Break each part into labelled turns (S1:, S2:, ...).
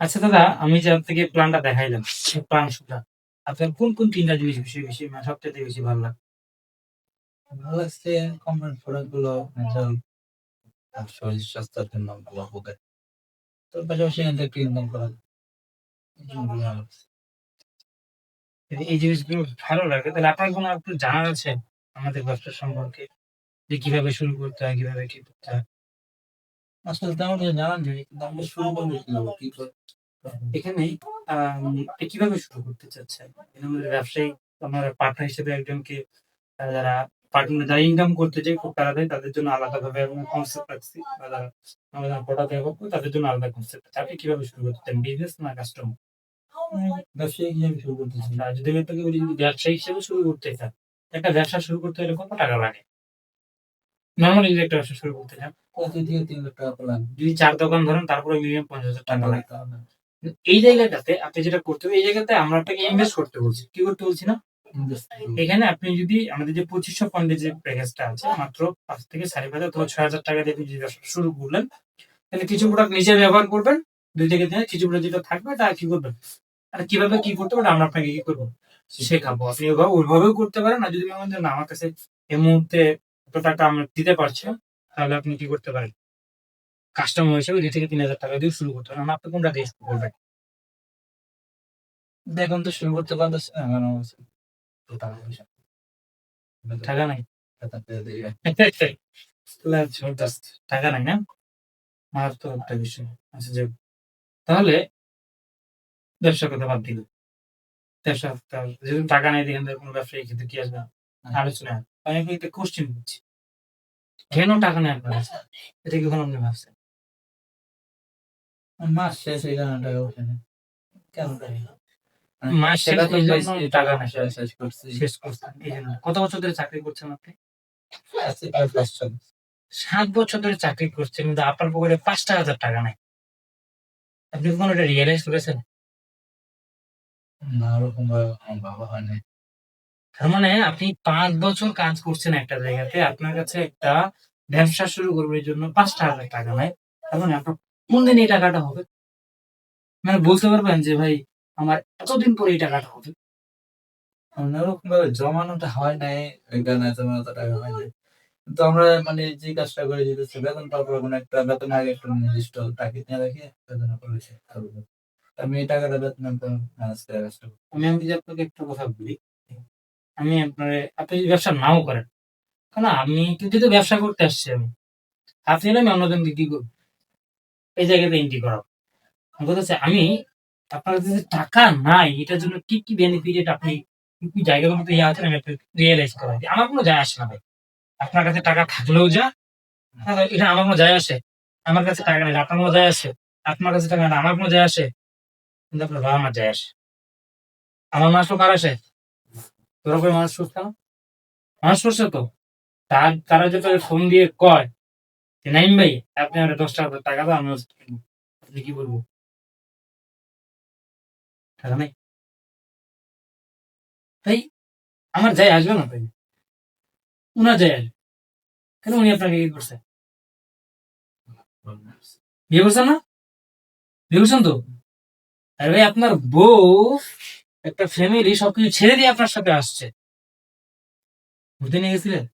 S1: আচ্ছা দাদা আমি যে আপনাকে প্ল্যানটা দেখাইলাম সেই প্ল্যান সুটা আপনার কোন কোন তিনটা জিনিস বেশি বেশি মানে সবচেয়ে বেশি ভালো লাগে
S2: ভালো লাগছে কোম্পানির প্রোডাক্টগুলো শরীর স্বাস্থ্যের জন্য ভালো উপকার তোর পাশাপাশি এখান থেকে ইনকাম করা। এই জিনিসগুলো ভালো লাগছে।
S1: এই- এই জিনিসগুলো ভালো লাগে তাহলে আপনার কোনো একটু জানার আছে আমাদের ব্যবসা সম্পর্কে যে কীভাবে শুরু করতে হয় কীভাবে কি করতে হয়
S2: আসলে তেমন কিছু জানা নেই কিন্তু আমরা শুরু করব কীভাবে
S1: এখানে কীভাবে শুরু করতে চাচ্ছেন? ব্যবসায়ী আমার পার্টনার হিসেবে একজনকে যারা পার্টনার যারা ইনকাম করতে চাই খুব তাড়াতাড়ি তাদের জন্য আলাদাভাবে কনসেপ্ট রাখছি বা যারা আমরা যারা প্রোডাক্ট ব্যবহার করি তাদের জন্য আলাদা কনসেপ্ট আছে আপনি কীভাবে শুরু করতে চান বিজনেস না কাস্টমার
S2: ব্যবসায়িক হিসেবে শুরু করতেছি
S1: আর যদি আমি আপনাকে বলি যদি ব্যবসা হিসেবে শুরু করতে চান একটা ব্যবসা শুরু করতে হলে কত টাকা লাগে? নর্মালি একটা ব্যবসা শুরু করতে চান।
S2: দুই থেকে তিন লাখ টাকা পেলাম
S1: যদি চার দোকান ধরেন তারপরে মিনিমাম পঞ্চাশ হাজার টাকা লাগে। এই জায়গাটাতে আপনি যেটা করতে হবে এই জায়গাতে আমরা আপনাকে ইনভেস্ট করতে বলছি। কি করতে বলছি না? এখানে আপনি যদি আমাদের যে পঁচিশশো পয়েন্টের যে প্যাকেজটা আছে মাত্র পাঁচ থেকে সাড়ে পাঁচ অথবা ছয় হাজার টাকা দিয়ে আপনি যদি ব্যবসা শুরু করলেন তাহলে কিছু প্রোডাক্ট নিজে ব্যবহার করবেন দুই থেকে তিন কিছু প্রোডাক্ট যেটা থাকবে তা কি করবেন আর কীভাবে কি করতে পারেন আমরা আপনাকে কি করব? শেখাবো। আপনি ওইভাবে ওইভাবেও করতে পারেন আর যদি করেন না আমার কাছে এই মুহূর্তে টাকা আমরা দিতে পারছি তাহলে আপনি কি করতে পারেন? কাস্টমার হিসেবে দুই থেকে তিন হাজার টাকা দিয়ে শুরু করতে পারেন। আপনি কোনটা দিয়ে করবেন?
S2: এখন তো শুরু করতে পারতেছি না কারণ হচ্ছে তো টাকা
S1: নাই?
S2: টাকা
S1: নাই না? মারাত্মক একটা বিষয়। আচ্ছা যে তাহলে ব্যবসার কথা বাদ দিল ব্যবসা যেহেতু টাকা নেই থেকে কোনো ব্যবসায়ী কিন্তু কি আসবে? আলোচনা। হয়। আমি একটা কোশ্চেন করছি। কেন টাকা আপনার এটা কি আপনি ভাবছেন?
S2: মাস শেষ হয়ে গেল টাকা নেই। কেন
S1: মাস শেষ টাকা নেই।
S2: শেষ শেষ করছি।
S1: শেষ করছেন কত বছর ধরে চাকরি করছেন আপনি। সাত বছর ধরে চাকরি করছেন কিন্তু আপনার পকেটে পাঁচটা হাজার টাকা নেই। আপনি কখনো এটা রিয়েলাইজ করেছেন?
S2: না ওরকম ভাবে বাবা হয়
S1: তার মানে আপনি পাঁচ বছর কাজ করছেন একটা জায়গাতে আপনার কাছে একটা ব্যবসা শুরু করবার জন্য পাঁচটা হাজার টাকা নাই তার মানে আপনার কোন দিন এই টাকাটা হবে? মানে বলতে পারবেন যে ভাই আমার এতদিন পরে এই টাকাটা হবে।
S2: মানে ওরকম ভাবে জমানোটা হয় নাই ওই কারণে তেমন টাকা হয় নাই। কিন্তু আমরা মানে যে কাজটা করে যেতেছি বেতন পাওয়ার কোনো একটা বেতন আগে একটা নির্দিষ্ট টাকা নিয়ে রাখি বেতন করেছি আমি এই টাকাটা বেতন ম্যানেজ করে কাজটা
S1: আমি আমি যদি আপনাকে একটা কথা বলি আমি আপনার, আপনি যদি ব্যবসা নাও করেন কারণ আমি কিন্তু তো ব্যবসা করতে আসছি আমি। আপনি আমি অন্যজনকে কি করব? এই জায়গাতে এন্ট্রি করাবো। কথা হচ্ছে আমি আপনার কাছে টাকা নাই, এটার জন্য কি কি বেনিফিট আপনি কি জায়গাগুলোতে ইয়ে আছেন, আমি রিয়েলাইজ করা। আমার কোনো যায় আসে না ভাই। আপনার কাছে টাকা থাকলেও যা এটা আমার কোনো যায় আসে। আমার কাছে টাকা নেই, আপনার কোনো যায় আসে। আপনার কাছে টাকা নেই, আমার কোনো যায় আসে। কিন্তু আপনার বাবা মার যায় আসে। আমার মাস কার আসে? সুস্থ তো? তার তারা যেটা ফোন দিয়ে কয় যে নাইম ভাই, আপনি আমার দশ টাকা টাকা দাও, আমি আপনি কি বলব? টাকা নেই। তাই আমার যাই আসবে না তাই? উনার যাই আসবে। কেন উনি আপনাকে কি করছে? বিয়ে করছেন না? বিয়ে করছেন তো? আরে ভাই, আপনার বউ একটা ফ্যামিলি সবকিছু ছেড়ে দিয়ে আপনার সাথে আসছে। ঘুরতে নিয়ে গেছিলেন?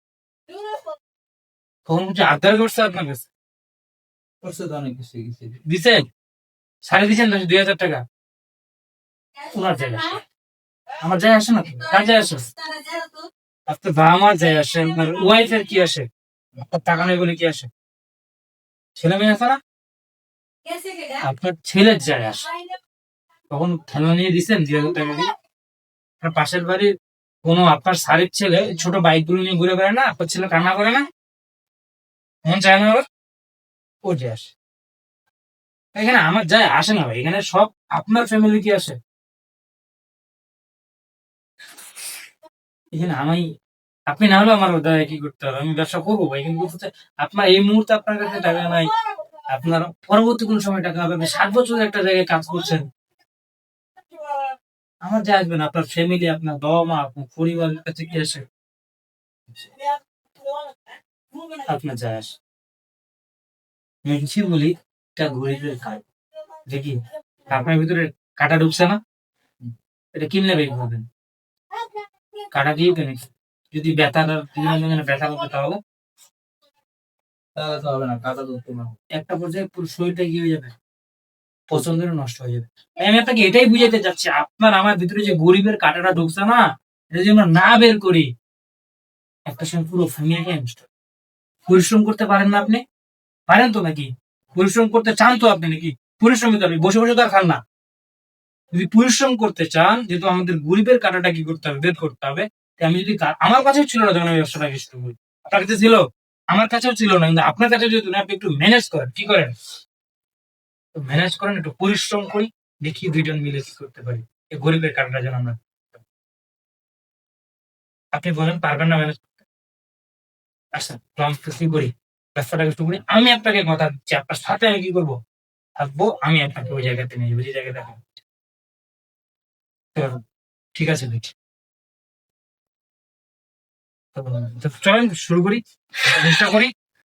S1: কখন কিছু আবদার করছে আপনার কাছে?
S2: করছে তো অনেক কিছু
S1: সাড়ে দিচ্ছেন দশ দুই হাজার টাকা। ওনার যায় আমার যায় আসে না কার যায় আসে আপনার বাবা মার যায় আসে আপনার ওয়াইফের কি আসে? আপনার টাকা নেই বলে কি আসে? ছেলে মেয়ে আছে না আপনার ছেলের যায় আসে তখন খেলনা নিয়ে দিচ্ছেন দুই হাজার টাকা দিয়ে আপনার পাশের বাড়ির কোনো আপনার শাড়ির ছেলে ছোট বাইকগুলো নিয়ে ঘুরে বেড়ায় না? আপনার ছেলে কান্না করে না? মন চায় না ও যে আসে। এখানে আমার যায়, আসে না ভাই। এখানে সব আপনার ফ্যামিলি কি আসে। এখানে আমি, আপনি না হলেও আমার দাদা কি করতে হবে? আমি ব্যবসা করব ভাই, কিন্তু বলতে আপনার এই মুহূর্তে আপনার কাছে টাকা নাই। আপনার পরবর্তী কোন সময় টাকা হবে? ষাট বছর একটা জায়গায় কাজ করছেন। আমার যা আসবেন, আপনার ফ্যামিলি আপনার বাবা মা আপনার পরিবারের কাছে কি আসে। আপনার যা আসে। মেনছি বলি ঘুরে ফিরে খায়। দেখি আপনার ভিতরে কাটা ঢুকছে না? এটা কিনলে বের করবেন। কাটা দিয়ে নাকি যদি ব্যথাটা দিনে ব্যথা করবে তাহলে।
S2: তাহলে তো হবে না, কাটা ধরতে
S1: একটা পর্যায়ে পুরো শরীরটা হয়ে যাবে। পছন্দের নষ্ট হয়ে যাবে। আমি আপনাকে এটাই বুঝাইতে চাচ্ছি আপনার আমার ভিতরে যে গরিবের কাটাটা ঢুকছে না এটা যদি আমরা না বের করি একটা সময় পুরো ফ্যামিলিটাই নষ্ট পরিশ্রম করতে পারেন না আপনি? পারেন তো নাকি? পরিশ্রম করতে চান তো আপনি নাকি? পরিশ্রম করতে বসে বসে তো খান না। যদি পরিশ্রম করতে চান যেহেতু আমাদের গরিবের কাটাটা কি করতে হবে বের করতে হবে আমি যদি আমার কাছেও ছিল না যখন আমি ব্যবসাটাকে শুরু করি। আপনার কাছে ছিল? আমার কাছেও ছিল না কিন্তু আপনার কাছে না, আপনি একটু ম্যানেজ করেন কি করেন? ম্যানেজ করেন একটু পরিশ্রম করি দেখি দুইজন মিলে কি করতে পারি। এই গরিবের কারণটা যেন আমরা আপনি বলেন পারবেন না ম্যানেজ করতে? আচ্ছা আমি কি করি? ব্যবসাটাকে শুরু করি আমি আপনাকে কথা দিচ্ছি আপনার সাথে আমি কি করব? থাকব আমি আপনাকে ওই জায়গাতে নিয়ে যাব যে আপনি তো, ঠিক আছে ভাই। চলেন শুরু করি চেষ্টা করি।